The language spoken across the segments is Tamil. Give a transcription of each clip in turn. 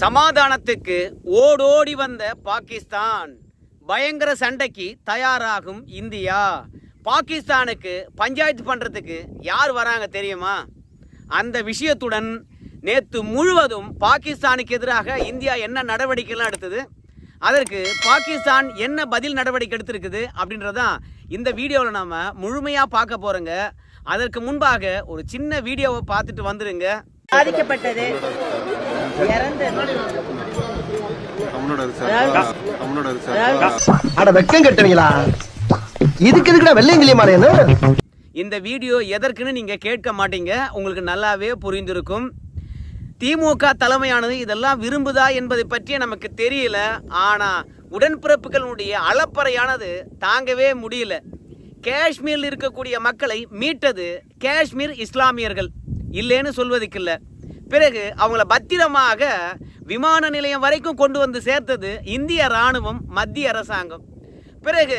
சமாதானத்துக்கு ஓடோடி வந்த பாகிஸ்தான். பயங்கர சண்டைக்கு தயாராகும் இந்தியா. பாகிஸ்தானுக்கு பஞ்சாயத்து பண்ணுறதுக்கு யார் வராங்க தெரியுமா? அந்த விஷயத்துடன் நேற்று முழுவதும் பாகிஸ்தானுக்கு எதிராக இந்தியா என்ன நடவடிக்கைலாம் எடுத்தது? அதற்கு பாகிஸ்தான் என்ன பதில் நடவடிக்கை எடுத்திருக்குது அப்படின்றதான் இந்த வீடியோவில் நாம் முழுமையாக பார்க்க போகிறோங்க அதற்கு முன்பாக ஒரு சின்ன வீடியோவை பார்த்துட்டு வந்துடுங்க பாதிக்கப்பட்டது. அட வெக்கம் கட்டுவீங்களா? இதுக்கு எதுக்குடா வெள்ளையங்கிலிய மாறேன்னு இந்த வீடியோ எதற்குன்னு நீங்கள் கேட்க மாட்டீங்க. உங்களுக்கு நல்லாவே புரிந்திருக்கும். திமுக தலைமையானது இதெல்லாம் விரும்புதா என்பதை பற்றி நமக்கு தெரியல. ஆனால் உடன்பிறப்புகளுடைய அளப்பறையானது தாங்கவே முடியல. காஷ்மீரில் இருக்கக்கூடிய மக்களை மீட்டது காஷ்மீர் இஸ்லாமியர்கள். இல்லைன்னு சொல்வதுக்கு இல்லை பிறகு அவங்கள பத்திரமாக விமான நிலையம் வரைக்கும் கொண்டு வந்து சேர்த்தது இந்திய ராணுவம் மத்திய அரசாங்கம். பிறகு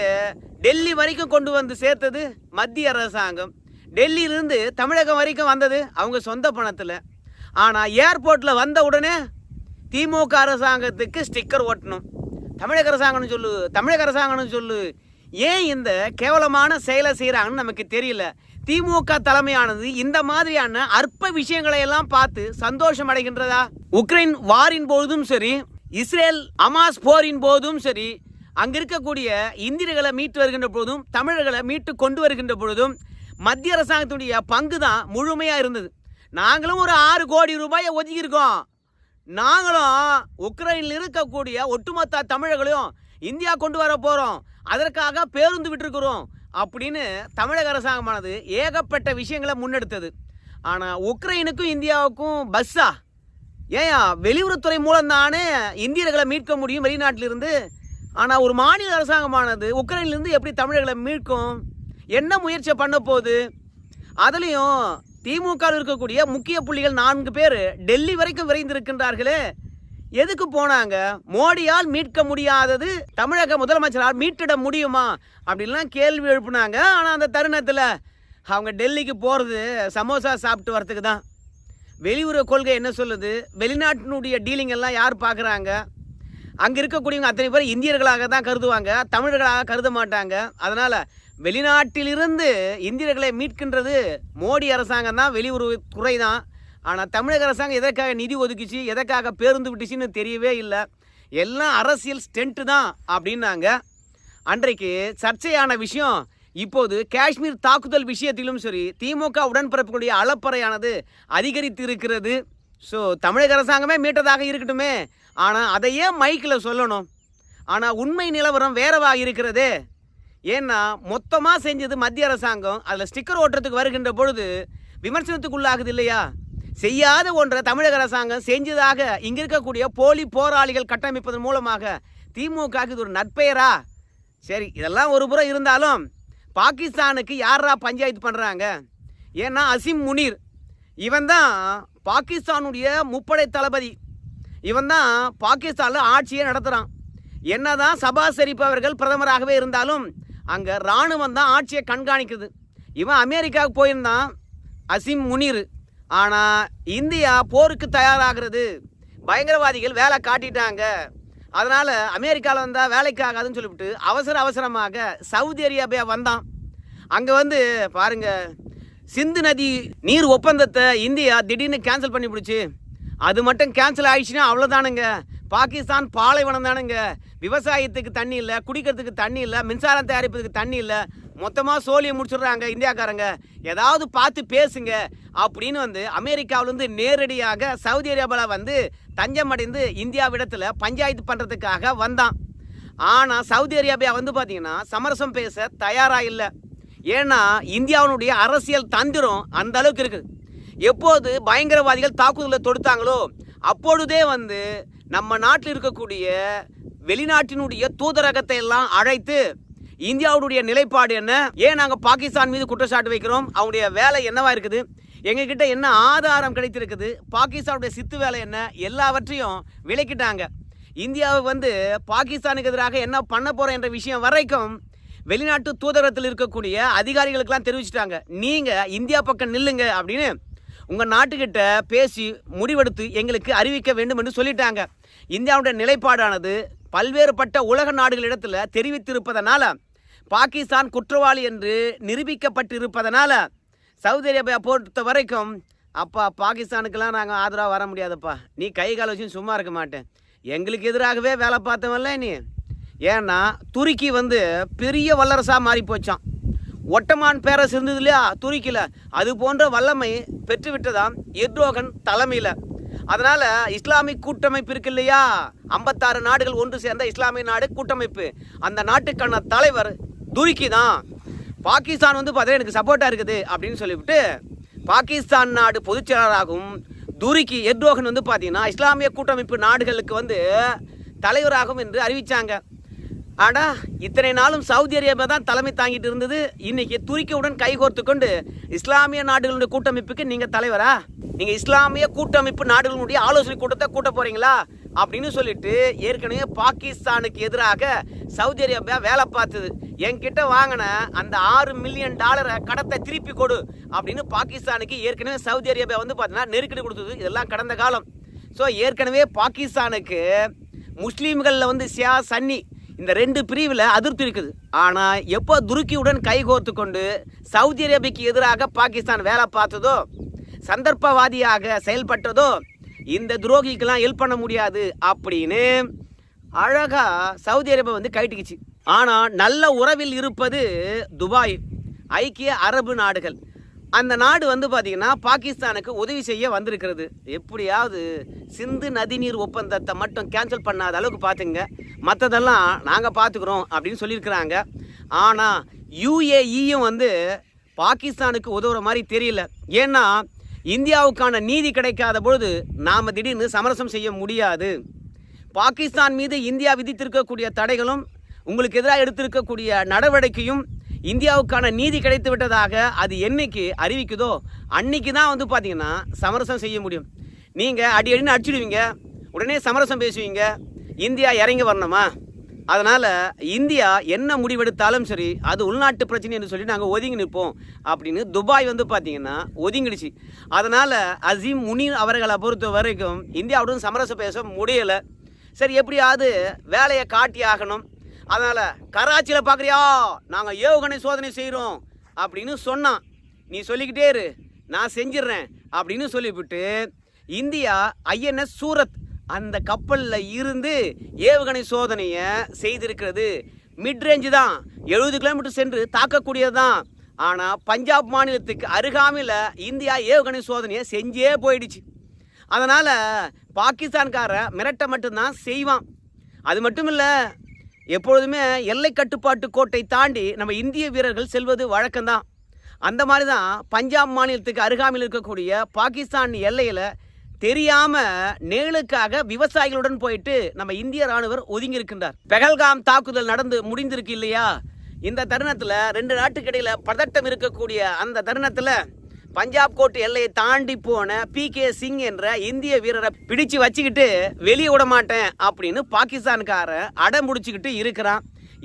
டெல்லி வரைக்கும் கொண்டு வந்து சேர்த்தது மத்திய அரசாங்கம். டெல்லியிலிருந்து தமிழகம் வரைக்கும் வந்தது அவங்க சொந்த பணத்தில். ஆனால் ஏர்போர்ட்டில் வந்த உடனே திமுக அரசாங்கத்துக்கு ஸ்டிக்கர் ஒட்டணும். தமிழக அரசாங்கம்னு சொல்லு தமிழக அரசாங்கம்னு சொல்லு. ஏன் இந்த கேவலமான செயலை செய்கிறாங்கன்னு நமக்கு தெரியல. திமுக தலைமையானது இந்த மாதிரியான அற்ப விஷயங்களை எல்லாம் பார்த்து சந்தோஷம் அடைகின்றதா? உக்ரைன் வாரின் போதும் சரி இஸ்ரேல் அமாஸ் போரின் போதும் சரி அங்கிருக்கக்கூடிய இருக்கக்கூடிய இந்தியர்களை மீட்டு வருகின்ற பொழுதும் தமிழர்களை மீட்டு கொண்டு வருகின்ற பொழுதும் மத்திய அரசாங்கத்துடைய பங்கு தான் முழுமையாக இருந்தது. நாங்களும் ஒரு ஆறு கோடி ரூபாயை ஒதுக்கியிருக்கோம். நாங்களும் உக்ரைனில் இருக்கக்கூடிய ஒட்டுமொத்த தமிழர்களையும் இந்தியா கொண்டு வர போகிறோம் அதற்காக பேருந்து விட்டுருக்குறோம். அப்படின்னு தமிழக அரசாங்கமானது ஏகப்பட்ட விஷயங்களை முன்னெடுத்தது. ஆனால் உக்ரைனுக்கும் இந்தியாவுக்கும் பஸ்ஸா? ஏயா வெளியுறவுத்துறை மூலம் தானே இந்தியர்களை மீட்க முடியும் வெளிநாட்டிலிருந்து? ஆனால் ஒரு மாநில அரசாங்கமானது உக்ரைனிலிருந்து எப்படி தமிழர்களை மீட்கும்? என்ன முயற்சி பண்ண போகுது? அதுலேயும் திமுக இருக்கக்கூடிய முக்கிய புள்ளிகள் நான்கு பேர் டெல்லி வரைக்கும் விரைந்திருக்கின்றார்களே. எதுக்கு போனாங்க? மோடியால் மீட்க முடியாதது தமிழக முதலமைச்சரால் மீட்டிட முடியுமா? அப்படின்லாம் கேள்வி எழுப்புனாங்க. ஆனால் அந்த தருணத்தில் அவங்க டெல்லிக்கு போகிறது சமோசா சாப்பிட்டு வரத்துக்கு தான். வெளியுறவு கொள்கை என்ன சொல்லுது? வெளிநாட்டினுடைய டீலிங் எல்லாம் யார் பார்க்குறாங்க அங்கே இருக்கக்கூடியவங்க அத்தனை பேர் இந்தியர்களாக தான் கருதுவாங்க. தமிழர்களாக கருத மாட்டாங்க. அதனால் வெளிநாட்டிலிருந்து இந்தியர்களை மீட்கின்றது மோடி அரசாங்கம் தான். வெளியுறவு துறை தான். ஆனால் தமிழக அரசாங்கம் எதற்காக நிதி ஒதுக்கிச்சு எதற்காக பேருந்து விட்டுச்சுன்னு தெரியவே இல்லை. எல்லாம் அரசியல் ஸ்டென்ட்டு தான் அப்படின்னாங்க. அன்றைக்கு சர்ச்சையான விஷயம் இப்போது காஷ்மீர் தாக்குதல் விஷயத்திலும் சரி திமுக உடன்பிறப்புகளுடைய அளப்பறையானது அதிகரித்து இருக்கிறது ஸோ தமிழக அரசாங்கமே மீட்டதாக இருக்கட்டுமே. ஆனால் அதையே மைக்கில் சொல்லணும். ஆனால் உண்மை நிலவரம் வேறவா இருக்கிறதே? ஏன்னா மொத்தமாக செஞ்சது மத்திய அரசாங்கம். அதில் ஸ்டிக்கர் ஓட்டுறதுக்கு வருகின்ற பொழுது விமர்சனத்துக்குள்ளாகுது இல்லையா? செய்யாத ஒன்றை தமிழக அரசாங்கம் செஞ்சதாக இங்கே இருக்கக்கூடிய போலி போராளிகள் கட்டமைப்பதன் மூலமாக திமுக இது ஒரு நற்பெயரா? சரி இதெல்லாம் ஒரு புறம் இருந்தாலும் பாகிஸ்தானுக்கு யாரா பஞ்சாயத்து பண்ணுறாங்க ஏன்னா அசிம் முனீர். இவன் தான் பாகிஸ்தானுடைய முப்படை தளபதி. இவன் தான் பாகிஸ்தானில் ஆட்சியை நடத்துகிறான் என்னதான் சபா ஷெரீப் அவர்கள் பிரதமராகவே இருந்தாலும் அங்கே இராணுவம் தான் ஆட்சியை கண்காணிக்குது. இவன் அமெரிக்காவுக்கு போயிருந்தான் அசிம் முனீர். ஆனால் இந்தியா போருக்கு தயாராகிறது. பயங்கரவாதிகள் வேலை காட்டிட்டாங்க. அதனால் அமெரிக்காவில் வந்தால் வேலைக்கு ஆகாதுன்னு சொல்லிவிட்டு அவசர அவசரமாக சவுதி அரேபியா வந்தான். அங்கே வந்து பாருங்க சிந்து நதி நீர் ஒப்பந்தத்தை இந்தியா திடீர்னு கேன்சல் பண்ணி பிடிச்சி. அது மட்டும் கேன்சல் ஆயிடுச்சுன்னா அவ்வளோதானுங்க பாகிஸ்தான் பாலைவனம் தானுங்க விவசாயத்துக்கு தண்ணி இல்லை குடிக்கிறதுக்கு தண்ணி இல்லை மின்சாரம் தயாரிப்பதுக்கு தண்ணி இல்லை. மொத்தமாக சோழியை முடிச்சிடுறாங்க இந்தியாக்காரங்க. ஏதாவது பார்த்து பேசுங்க. அப்படின்னு வந்து அமெரிக்காவிலேருந்து நேரடியாக சவுதி அரேபியாவில் வந்து தஞ்சம் அடைந்து இந்தியாவிடத்தில் பஞ்சாயத்து பண்ணுறதுக்காக வந்தான். ஆனால் சவுதி அரேபியா வந்து பார்த்திங்கன்னா சமரசம் பேச தயாராக இல்லை. ஏன்னா இந்தியாவினுடைய அரசியல் தந்திரம் அந்த அளவுக்கு இருக்குது. எப்போது பயங்கரவாதிகள் தாக்குதலை தொடுத்தாங்களோ அப்பொழுதே வந்து நம்ம நாட்டில் இருக்கக்கூடிய வெளிநாட்டினுடைய தூதரகத்தை எல்லாம் அழைத்து இந்தியாவுடைய நிலைப்பாடு என்ன? ஏன் நாங்கள் பாகிஸ்தான் மீது குற்றச்சாட்டு வைக்கிறோம்? அவங்களுடைய வேலை என்னவா இருக்குது? எங்ககிட்ட என்ன ஆதாரம் கிடைத்திருக்குது? பாகிஸ்தானுடைய சித்து வேலை என்ன? எல்லாவற்றையும் விளக்கிட்டாங்க. இந்தியாவை வந்து பாகிஸ்தானுக்கு எதிராக என்ன பண்ண போகிறோம் என்ற விஷயம் வரைக்கும் வெளிநாட்டு தூதரகத்தில் இருக்கக்கூடிய அதிகாரிகளுக்கெல்லாம் தெரிவிச்சிட்டாங்க. நீங்கள் இந்தியா பக்கம் நில்லுங்க அப்படின்னு உங்கள் நாட்டுக்கிட்ட பேசி முடிவெடுத்து எங்களுக்கு அறிவிக்க வேண்டும் என்று சொல்லிட்டாங்க. இந்தியாவுடைய நிலைப்பாடானது பல்வேறுபட்ட உலக நாடுகளிடத்தில் தெரிவித்திருப்பதனால பாகிஸ்தான் குற்றவாளி என்று நிரூபிக்கப்பட்டிருப்பதனால சவுதி அரேபியா பொறுத்த வரைக்கும் அப்பா பாகிஸ்தானுக்கெல்லாம் நாங்கள் ஆதரவாக வர முடியாதுப்பா. நீ கை கால் வச்சு சும்மா இருக்க மாட்டேன். எங்களுக்கு எதிராகவே வேலை பார்த்தவன்ல நீ. ஏன்னா துருக்கி வந்து பெரிய வல்லரசாக மாறி போச்சான் ஒட்டமான் பேரரசு இருந்தது இல்லையா துருக்கியில் அது போன்ற வல்லமை பெற்றுவிட்டதாம் எர்டோகன் தலைமையில். அதனால் இஸ்லாமிக் கூட்டமைப்பு இருக்கு இல்லையா ஐம்பத்தாறு நாடுகள் ஒன்று சேர்ந்த இஸ்லாமிய நாடு கூட்டமைப்பு. அந்த நாட்டுக்கான தலைவர் துருக்கி தான் பாகிஸ்தான் வந்து பார்த்தீங்கன்னா எனக்கு சப்போர்ட்டாக இருக்குது அப்படின்னு சொல்லிவிட்டு பாகிஸ்தான் நாடு பொதுச் செயலாளராகவும் துருக்கி எர்டோகன் வந்து பார்த்தீங்கன்னா இஸ்லாமிய கூட்டமைப்பு நாடுகளுக்கு வந்து தலைவராகும் என்று அறிவித்தாங்க ஆனால் இத்தனை நாளும் சவுதி அரேபியா தான் தலைமை தாங்கிட்டு இருந்தது. இன்றைக்கி துருக்கியுடன் கைகோர்த்து கொண்டு இஸ்லாமிய நாடுகளுடைய கூட்டமைப்புக்கு நீங்கள் தலைவரா? நீங்கள் இஸ்லாமிய கூட்டமைப்பு நாடுகளுடைய ஆலோசனை கூட்டத்தை கூட்ட போகிறீங்களா அப்படின்னு சொல்லிட்டு ஏற்கனவே பாகிஸ்தானுக்கு எதிராக சவுதி அரேபியா வேலை பார்த்தது. என்கிட்ட வாங்கின அந்த ஆறு மில்லியன் டாலரை கடத்தை திருப்பி கொடு அப்படின்னு பாகிஸ்தானுக்கு ஏற்கனவே சவுதி அரேபியா வந்து பார்த்தீங்கன்னா நெருக்கடி கொடுத்தது. இதெல்லாம் கடந்த காலம். ஸோ ஏற்கனவே பாகிஸ்தானுக்கு முஸ்லீம்களில் வந்து சியா சன்னி இந்த ரெண்டு பிரிவில் அதிருப்தி இருக்குது. ஆனால் எப்போ துருக்கியுடன் கைகோர்த்து கொண்டு சவுதி அரேபியாக்கு எதிராக பாகிஸ்தான் வேலை பார்த்ததோ சந்தர்ப்பவாதியாக செயல்பட்டதோ இந்த துரோகிக்கெல்லாம் ஹெல்ப் பண்ண முடியாது அப்படின்னு அழகாக சவுதி அரேபியா வந்து கைட்டுக்குச்சு ஆனால் நல்ல உறவில் இருப்பது துபாய் ஐக்கிய அரபு நாடுகள். அந்த நாடு வந்து பார்த்தீங்கன்னா பாகிஸ்தானுக்கு உதவி செய்ய வந்திருக்கிறது. எப்படியாவது சிந்து நதிநீர் ஒப்பந்தத்தை மட்டும் கேன்சல் பண்ணாத அளவுக்கு பார்த்துங்க மற்றதெல்லாம் நாங்கள் பார்த்துக்குறோம் அப்படின்னு சொல்லியிருக்கிறாங்க. ஆனால் யூஏஇயும் வந்து பாகிஸ்தானுக்கு உதவுற மாதிரி தெரியல. ஏன்னா இந்தியாவுக்கான நீதி கிடைக்காத பொழுது நாம் திடீர்னு சமரசம் செய்ய முடியாது. பாகிஸ்தான் மீது இந்தியா விதித்திருக்கக்கூடிய தடைகளும் உங்களுக்கு எதிராக எடுத்திருக்கக்கூடிய நடவடிக்கையும் இந்தியாவுக்கான நீதி கிடைத்து விட்டதாக அது என்னைக்கு அறிவிக்குதோ அன்னைக்கு தான் வந்து பார்த்தீங்கன்னா சமரசம் செய்ய முடியும். நீங்கள் அடி அடின்னு அடிச்சிடுவீங்க உடனே சமரசம் பேசுவீங்க இந்தியா இறங்கி வரணுமா? அதனால் இந்தியா என்ன முடிவெடுத்தாலும் சரி அது உள்நாட்டு பிரச்சனை என்று சொல்லி நாங்கள் ஒதுங்கி நிற்போம் அப்படின்னு துபாய் வந்து பார்த்தீங்கன்னா ஒதுங்கிடுச்சு. அதனால் அசீம் முனீர் அவர்களை பொறுத்த வரைக்கும் இந்தியாவுடன் சமரசம் பேச முடியலை. சரி எப்படியாவது வேலையை காட்டி ஆகணும். அதனால் கராச்சியில் பார்க்குறியா நாங்கள் ஏவுகணை சோதனை செய்கிறோம் அப்படின்னு சொன்னான். நீ சொல்லிக்கிட்டே இரு நான் செஞ்சிடுறேன் அப்படின்னு சொல்லிவிட்டு இந்தியா ஐஎன்எஸ் சூரத் அந்த கப்பலில் இருந்து ஏவுகணை சோதனையை செய்திருக்கிறது. மிட்ரேஞ்சு தான். எழுபது கிலோமீட்டர் சென்று தாக்கக்கூடியது தான் ஆனால் பஞ்சாப் மாநிலத்துக்கு அருகாமையில் இந்தியா ஏவுகணை சோதனையை செஞ்சே போயிடுச்சு. அதனால் பாகிஸ்தான்காரன் மிரட்ட மட்டும்தான் செய்வான். அது மட்டும் இல்லை எப்பொழுதுமே எல்லை கட்டுப்பாட்டு கோட்டை தாண்டி நம்ம இந்திய வீரர்கள் செல்வது வழக்கம்தான். அந்த மாதிரி தான் பஞ்சாப் மாநிலத்துக்கு அருகாமையில் இருக்கக்கூடிய பாகிஸ்தான் எல்லையில் தெரியாமல் நேளுக்காக விவசாயிகளுடன் போயிட்டு நம்ம இந்திய ராணுவர் ஒதுங்கி இருக்கின்றார் பெகல்காம் தாக்குதல் நடந்து முடிந்திருக்கு இல்லையா? இந்த தருணத்தில் ரெண்டு நாட்டுக்கு இடையில பதட்டம் இருக்கக்கூடிய அந்த தருணத்தில் பஞ்சாப் கோட்டு எல்லையை தாண்டி போன பி கே சிங் என்ற இந்திய வீரரை பிடிச்சு வச்சுக்கிட்டு வெளியே விட மாட்டேன் அப்படின்னு பாகிஸ்தான்காரன் அடம் முடிச்சுக்கிட்டு இருக்கிறான்.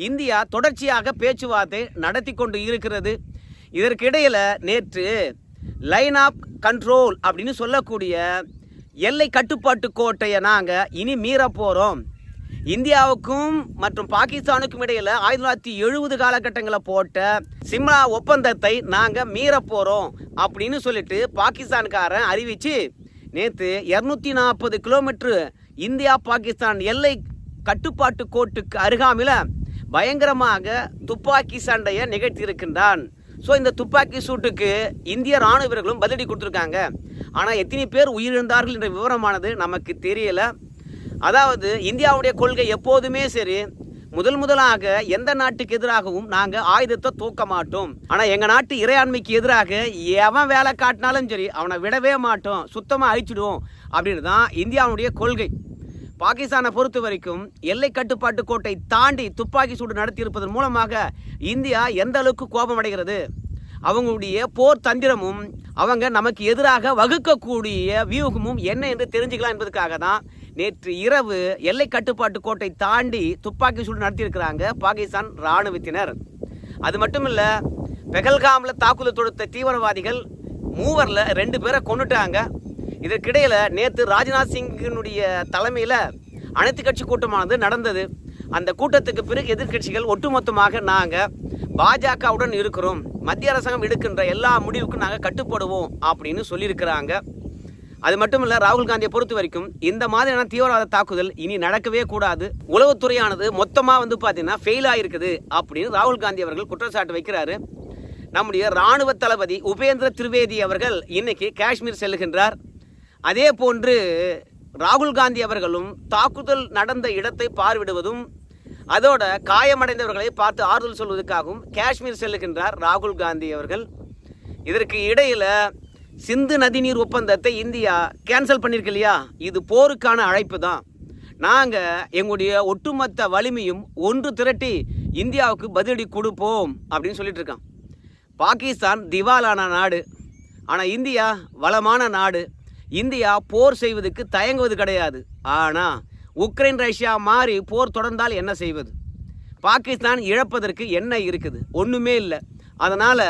இந்தியா தொடர்ச்சியாக பேச்சுவார்த்தை நடத்தி கொண்டு இருக்கிறது. இதற்கிடையில நேற்று லைன் ஆஃப் கண்ட்ரோல் அப்படின்னு சொல்லக்கூடிய எல்லை கட்டுப்பாட்டு கோட்டையை நாங்கள் இனி மீற போகிறோம் இந்தியாவுக்கும் மற்றும் பாகிஸ்தானுக்கும் இடையில் ஆயிரத்தி தொள்ளாயிரத்தி எழுபது காலகட்டங்களில் போட்ட சிம்லா ஒப்பந்தத்தை நாங்கள் மீற போகிறோம் அப்படின்னு சொல்லிட்டு பாகிஸ்தான்காரன் அறிவிச்சு நேற்று இரநூத்தி நாற்பது கிலோமீட்ரு இந்தியா பாகிஸ்தான் எல்லை கட்டுப்பாட்டு கோட்டுக்கு அருகாமையில் பயங்கரமாக துப்பாக்கி சண்டையை நிகழ்த்தியிருக்கின்றான். ஸோ இந்த துப்பாக்கி சூட்டுக்கு இந்திய ராணுவ வீரர்களும் பதிலடி கொடுத்துருக்காங்க. ஆனால் எத்தனை பேர் உயிரிழந்தார்கள் என்ற விவரமானது நமக்கு தெரியல. அதாவது இந்தியாவுடைய கொள்கை எப்போதுமே சரி முதல் முதலாக எந்த நாட்டுக்கு எதிராகவும் நாங்கள் ஆயுதத்தை தூக்க மாட்டோம். ஆனால் எங்கள் நாட்டு இறையாண்மைக்கு எதிராக எவன் வேலை காட்டினாலும் சரி அவனை விடவே மாட்டோம். சுத்தமாக அழிச்சிடுவோம். அப்படின்னு தான் இந்தியாவுடைய கொள்கை. பாகிஸ்தானை பொறுத்த வரைக்கும் எல்லை கட்டுப்பாட்டு கோட்டை தாண்டி துப்பாக்கி சூடு நடத்தியிருப்பதன் மூலமாக இந்தியா எந்த அளவுக்கு கோபம் அடைகிறது அவங்களுடைய போர் தந்திரமும் அவங்க நமக்கு எதிராக வகுக்கக்கூடிய வியூகமும் என்ன என்று தெரிஞ்சுக்கலாம் என்பதற்காக தான் நேற்று இரவு எல்லை கட்டுப்பாட்டு கோட்டை தாண்டி துப்பாக்கி சூடு நடத்தியிருக்கிறாங்க பாகிஸ்தான் இராணுவத்தினர். அது மட்டும் இல்லை பெகல்காமில் தாக்குதல் தொடுத்த தீவிரவாதிகள் மூவரில் ரெண்டு பேரை கொண்டுட்டாங்க இதற்கிடையில் நேற்று ராஜ்நாத் சிங்கினுடைய தலைமையில் அனைத்து கட்சி கூட்டமானது நடந்தது. அந்த கூட்டத்துக்கு பிறகு எதிர்க்கட்சிகள் ஒட்டுமொத்தமாக நாங்கள் பாஜகவுடன் இருக்கிறோம். மத்திய அரசாங்கம் எடுக்கின்ற எல்லா முடிவுக்கும் நாங்கள் கட்டுப்படுவோம் அப்படின்னு சொல்லியிருக்கிறாங்க. அது மட்டும் இல்லை ராகுல் காந்தியை பொறுத்த வரைக்கும் இந்த மாதிரியான தீவிரவாத தாக்குதல் இனி நடக்கவே கூடாது. உளவுத்துறையானது மொத்தமாக வந்து பார்த்தீங்கன்னா ஃபெயில் ஆகிருக்குது அப்படின்னு ராகுல் காந்தி அவர்கள் குற்றச்சாட்டு வைக்கிறாரு. நம்முடைய ராணுவ தளபதி உபேந்திர திரிவேதி அவர்கள் இன்னைக்கு காஷ்மீர் செல்லுகின்றார். அதே போன்று ராகுல் காந்தி அவர்களும் தாக்குதல் நடந்த இடத்தை பார்விடுவதும் அதோட காயமடைந்தவர்களை பார்த்து ஆறுதல் சொல்வதற்காகவும் காஷ்மீர் செல்லுகின்றார் ராகுல் காந்தி அவர்கள். இதற்கு இடையில் சிந்து நதிநீர் ஒப்பந்தத்தை இந்தியா கேன்சல் பண்ணியிருக்கு இல்லையா? இது போருக்கான அழைப்பு தான். நாங்கள் எங்களுடைய ஒட்டுமொத்த வலிமையும் ஒன்று திரட்டி இந்தியாவுக்கு பதிலடி கொடுப்போம் அப்படின்னு சொல்லிட்டு இருக்கான். பாகிஸ்தான் திவாலான நாடு. ஆனால் இந்தியா வளமான நாடு. இந்தியா போர் செய்வதற்கு தயங்குவது கிடையாது. ஆனால் உக்ரைன் ரஷ்யா மாறி போர் தொடர்ந்தால் என்ன செய்வது? பாகிஸ்தான் இழப்பதற்கு என்ன இருக்குது? ஒன்றுமே இல்லை. அதனால்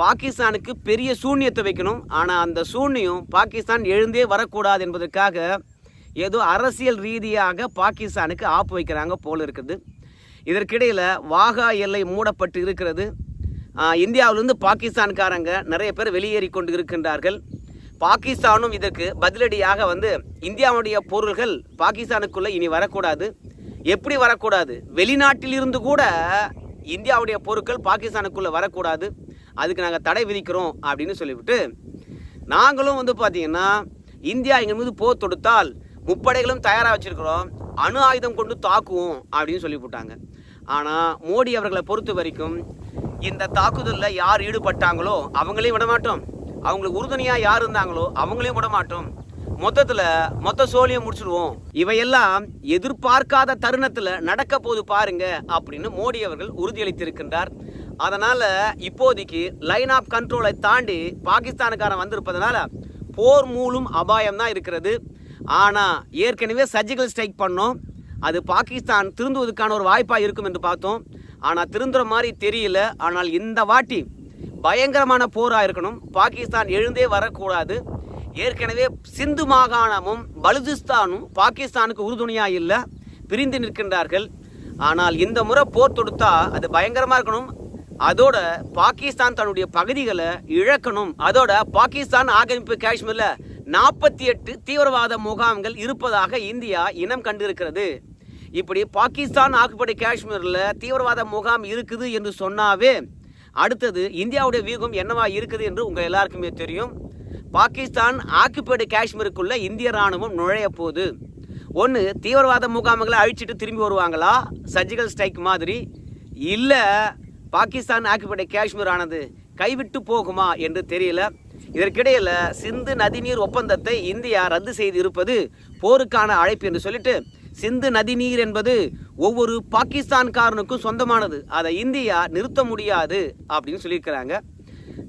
பாகிஸ்தானுக்கு பெரிய சூன்யத்தை வைக்கணும். ஆனால் அந்த சூன்யம் பாகிஸ்தான் எழுந்தே வரக்கூடாது என்பதற்காக ஏதோ அரசியல் ரீதியாக பாகிஸ்தானுக்கு ஆப்பு வைக்கிறாங்க போல் இருக்குது. இதற்கிடையில் வாகா எல்லை மூடப்பட்டு இருக்கிறது. இந்தியாவிலிருந்து பாகிஸ்தான்காரங்க நிறைய பேர் வெளியேறி கொண்டு இருக்கின்றார்கள். பாகிஸ்தானும் இதற்கு பதிலடியாக வந்து இந்தியாவுடைய பொருள்கள் பாகிஸ்தானுக்குள்ளே இனி வரக்கூடாது. எப்படி வரக்கூடாது? வெளிநாட்டில் இருந்து கூட இந்தியாவுடைய பொருட்கள் பாகிஸ்தானுக்குள்ளே வரக்கூடாது. அதுக்கு நாங்கள் தடை விதிக்கிறோம் அப்படின்னு சொல்லிவிட்டு நாங்களும் வந்து பார்த்தீங்கன்னா இந்தியா எங்கள் மீது போர் தொடுத்தால் முப்படைகளும் தயாராக வச்சுருக்கிறோம். அணு ஆயுதம் கொண்டு தாக்குவோம் அப்படின்னு சொல்லி போட்டாங்க. ஆனால் மோடி அவர்களை பொறுத்த வரைக்கும் இந்த தாக்குதலில் யார் ஈடுபட்டாங்களோ அவங்களையும் விட மாட்டோம். அவங்களுக்கு உறுதுணையாக யார் இருந்தாங்களோ அவங்களையும் விட மாட்டோம். மொத்தத்தில் மொத்த சோழியை முடிச்சிடுவோம் இவையெல்லாம் எதிர்பார்க்காத தருணத்தில் நடக்க போது பாருங்க அப்படின்னு மோடி அவர்கள் உறுதியளித்திருக்கின்றார். அதனால் இப்போதைக்கு லைன் ஆஃப் கண்ட்ரோலை தாண்டி பாகிஸ்தானுக்காரன் வந்திருப்பதனால போர் மூலம் அபாயம் தான் இருக்கிறது. ஆனால் ஏற்கனவே சர்ஜிக்கல் ஸ்ட்ரைக் பண்ணோம். அது பாகிஸ்தான் திருந்துவதற்கான ஒரு வாய்ப்பாக இருக்கும் என்று பார்த்தோம். ஆனால் திருந்துற மாதிரி தெரியல. ஆனால் இந்த வாட்டி பயங்கரமான போராக இருக்கணும். பாகிஸ்தான் எழுந்தே வரக்கூடாது. ஏற்கனவே சிந்து மாகாணமும் பலுசிஸ்தானும் பாகிஸ்தானுக்கு உறுதுணையாக இல்லை. பிரிந்து நிற்கின்றார்கள். ஆனால் இந்த முறை போர் தொடுத்தா அது பயங்கரமாக இருக்கணும். அதோட பாகிஸ்தான் தன்னுடைய பகுதிகளை இழக்கணும். அதோட பாகிஸ்தான் ஆக்கிரமிப்பு காஷ்மீரில் நாற்பத்தி எட்டு தீவிரவாத முகாம்கள் இருப்பதாக இந்தியா இனம் கண்டிருக்கிறது. இப்படி பாகிஸ்தான் ஆக்குப்படை காஷ்மீரில் தீவிரவாத முகாம் இருக்குது என்று சொன்னாவே அடுத்தது இந்தியாவுடைய வியூகம் என்னவா இருக்குது என்று உங்கள் எல்லாருக்குமே தெரியும். பாகிஸ்தான் ஆக்குப்பைடு காஷ்மீருக்குள்ள இந்திய ராணுவம் நுழைய போகுது. ஒன்று தீவிரவாத முகாம்களை அழிச்சிட்டு திரும்பி வருவாங்களா? சர்ஜிக்கல் ஸ்ட்ரைக் மாதிரி. இல்லை பாகிஸ்தான் ஆக்குப்பைடு காஷ்மீர் ஆனது கைவிட்டு போகுமா என்று தெரியல. இதற்கிடையில் சிந்து நதிநீர் ஒப்பந்தத்தை இந்தியா ரத்து செய்து இருப்பது போருக்கான அழைப்பு என்று சொல்லிட்டு சிந்து நதி நீர் என்பது ஒவ்வொரு பாகிஸ்தான்காரனுக்கும் சொந்தமானது. அதை இந்தியா நிறுத்த முடியாது அப்படின்னு சொல்லியிருக்கிறாங்க.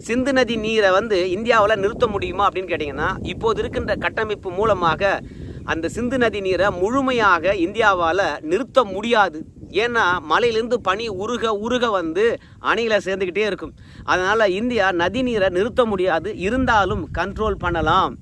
சிந்து நதி நீரை வந்து இந்தியாவில் நிறுத்த முடியுமா அப்படின்னு கேட்டிங்கன்னா இப்போது இருக்கின்ற கட்டமைப்பு மூலமாக அந்த சிந்து நதி நீரை முழுமையாக இந்தியாவால் நிறுத்த முடியாது. ஏன்னா மலையிலேருந்து பனி உருக உருக வந்து அணையில் சேர்ந்துக்கிட்டே இருக்கும். அதனால் இந்தியா நதி நீரை நிறுத்த முடியாது. இருந்தாலும் கண்ட்ரோல் பண்ணலாம்.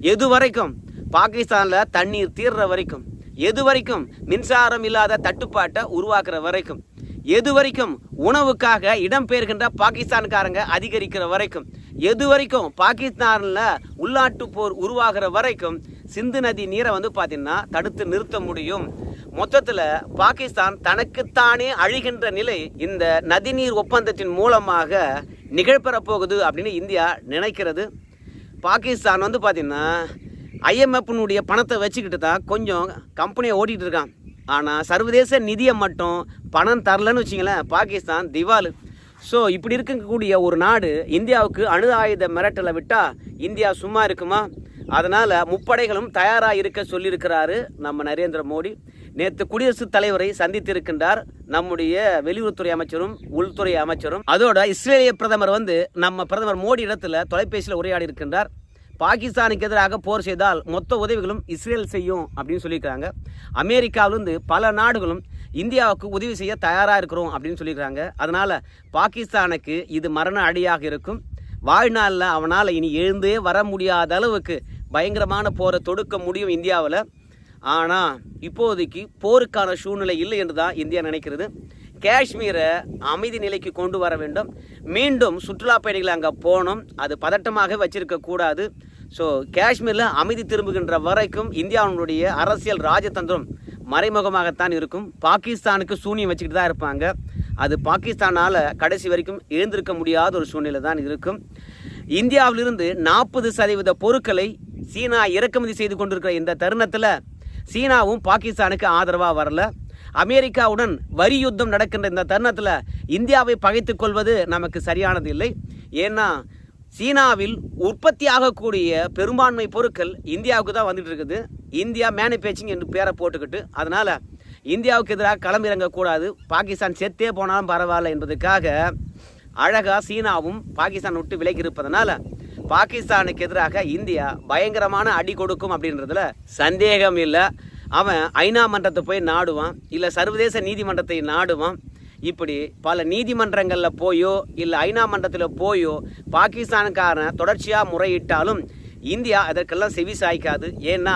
எது வரைக்கும் பாகிஸ்தானில் தண்ணீர் தீர்ற வரைக்கும். எது வரைக்கும் மின்சாரம் இல்லாத தட்டுப்பாட்டை உருவாக்குற வரைக்கும் எது வரைக்கும் உணவுக்காக இடம்பெயர்கின்ற பாகிஸ்தான்காரங்க அதிகரிக்கிற வரைக்கும் எது வரைக்கும் பாகிஸ்தானில் உள்நாட்டு போர் உருவாகிற வரைக்கும் சிந்து நதி நீரை வந்து பார்த்திங்கன்னா தடுத்து நிறுத்த முடியும். மொத்தத்தில் பாகிஸ்தான் தனக்குத்தானே அழிகின்ற நிலை இந்த நதிநீர் ஒப்பந்தத்தின் மூலமாக நிகழ்பெறப் போகுது அப்படின்னு இந்தியா நினைக்கிறது. பாகிஸ்தான் வந்து பார்த்திங்கன்னா ஐஎம்எஃப்னுடைய பணத்தை வச்சுக்கிட்டு தான் கொஞ்சம் கம்பெனியை ஓட்டிகிட்டு இருக்கான். ஆனால் சர்வதேச நிதியை மட்டும் பணம் தரலன்னு வச்சிங்களேன் பாகிஸ்தான் திவாலு. ஸோ இப்படி இருக்கக்கூடிய ஒரு நாடு இந்தியாவுக்கு அணு ஆயுத மிரட்டலை விட்டால் இந்தியா சும்மா இருக்குமா? அதனால் முப்படைகளும் தயாராக இருக்க சொல்லியிருக்கிறாரு நம்ம நரேந்திர மோடி. நேற்று குடியரசுத் தலைவரை சந்தித்திருக்கின்றார் நம்முடைய வெளியுறவுத்துறை அமைச்சரும் உள்துறை அமைச்சரும். அதோட இஸ்ரேலிய பிரதமர் வந்து நம்ம பிரதமர் மோடி இடத்துல தொலைபேசியில் உரையாடி இருக்கின்றார் பாகிஸ்தானுக்கு எதிராக போர் செய்தால் மொத்த உதவிகளும் இஸ்ரேல் செய்யும் அப்படின்னு சொல்லியிருக்காங்க அமெரிக்காவிலிருந்து பல நாடுகளும் இந்தியாவுக்கு உதவி செய்ய தயாராக இருக்கிறோம் அப்படின்னு சொல்லியிருக்காங்க அதனால் பாகிஸ்தானுக்கு இது மரண அடியாக இருக்கும். வாழ்நாளில் அவனால் இனி எழுந்தே வர முடியாத அளவுக்கு பயங்கரமான போரை தொடுக்க முடியும் இந்தியாவில். ஆனால் இப்போதைக்கு போருக்கான சூழ்நிலை இல்லை என்று தான் இந்தியா நினைக்கிறது. காஷ்மீரை அமைதி நிலைக்கு கொண்டு வர வேண்டும். மீண்டும் சுற்றுலா பயணிகள் அங்கே போகணும். அது பதட்டமாக வச்சிருக்க கூடாது. ஸோ காஷ்மீரில் அமைதி திரும்புகின்ற வரைக்கும் இந்தியாவினுடைய அரசியல் ராஜதந்திரம் மறைமுகமாகத்தான் இருக்கும். பாகிஸ்தானுக்கு சூனியம் வச்சுக்கிட்டு தான் இருப்பாங்க. அது பாகிஸ்தானால் கடைசி வரைக்கும் எழுந்திருக்க முடியாத ஒரு சூழ்நிலை தான் இருக்கும். இந்தியாவிலிருந்து நாற்பது சதவீத பொருட்களை சீனா இறக்குமதி செய்து கொண்டிருக்கிற இந்த தருணத்தில் சீனாவும் பாகிஸ்தானுக்கு ஆதரவாக வரல. அமெரிக்காவுடன் வரி யுத்தம் நடக்கின்ற இந்த தருணத்தில் இந்தியாவை பகைத்து கொள்வது நமக்கு சரியானது இல்லை. ஏன்னா சீனாவில் உற்பத்தி ஆகக்கூடிய பெரும்பான்மை பொருட்கள் இந்தியாவுக்கு தான் வந்துட்டு இருக்குது. இந்தியா மேனுஃபேக்சரிங் என்று பேரை போட்டுக்கிட்டு அதனால் இந்தியாவுக்கு எதிராக களமிறங்கக்கூடாது பாகிஸ்தான் செத்தே போனாலும் பரவாயில்ல என்பதற்காக அழகாக சீனாவும் பாகிஸ்தான் விட்டு விலகி இருப்பதனால பாகிஸ்தானுக்கு எதிராக இந்தியா பயங்கரமான அடி கொடுக்கும் அப்படின்றதுல சந்தேகம் இல்லை. அவன் ஐநா மன்றத்தை போய் நாடுவான் இல்லை சர்வதேச நீதிமன்றத்தை நாடுவான். இப்படி பல நீதிமன்றங்களில் போயோ இல்லை ஐநா மன்றத்தில் போயோ பாகிஸ்தானுக்காரன் தொடர்ச்சியாக முறையிட்டாலும் இந்தியா அதற்கெல்லாம் செவி சாய்க்காது. ஏன்னா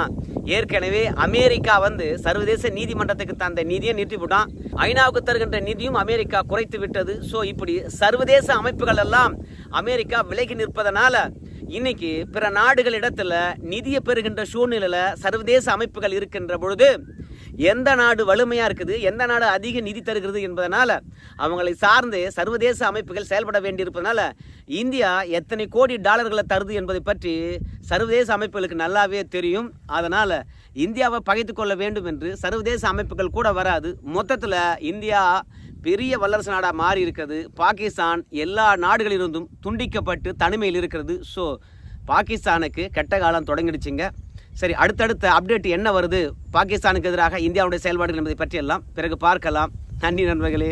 ஏற்கனவே அமெரிக்கா வந்து சர்வதேச நீதிமன்றத்துக்கு தந்த நிதியை நிறுத்தி போட்டான். ஐநாவுக்கு தருகின்ற நிதியும் அமெரிக்கா குறைத்து விட்டது. ஸோ இப்படி சர்வதேச அமைப்புகள் எல்லாம் அமெரிக்கா விலகி நிற்பதனால இன்னைக்கு பிற நாடுகளிடத்துல நிதியை பெறுகின்ற சூழ்நிலையில சர்வதேச அமைப்புகள் இருக்கின்ற பொழுது எந்த நாடு வலிமையாக இருக்குது எந்த நாடு அதிக நிதி தருகிறது என்பதனால் அவங்களை சார்ந்து சர்வதேச அமைப்புகள் செயல்பட வேண்டியிருப்பதனால இந்தியா எத்தனை கோடி டாலர்களை தருது என்பதை பற்றி சர்வதேச அமைப்புகளுக்கு நல்லாவே தெரியும். அதனால் இந்தியாவை பகைத்து கொள்ள வேண்டும் என்று சர்வதேச அமைப்புகள் கூட வராது. மொத்தத்தில் இந்தியா பெரிய வல்லரசு நாடாக மாறி இருக்கிறது பாகிஸ்தான் எல்லா நாடுகளிலிருந்தும் துண்டிக்கப்பட்டு தனிமையில் இருக்கிறது. ஸோ பாகிஸ்தானுக்கு கெட்ட காலம் தொடங்கிடுச்சுங்க. சரி அடுத்தடுத்த அப்டேட் என்ன வருது? பாகிஸ்தானுக்கு எதிராக இந்தியாவுடைய செயல்பாடுகள் என்பதை பற்றியெல்லாம் பிறகு பார்க்கலாம். நன்றி நண்பர்களே.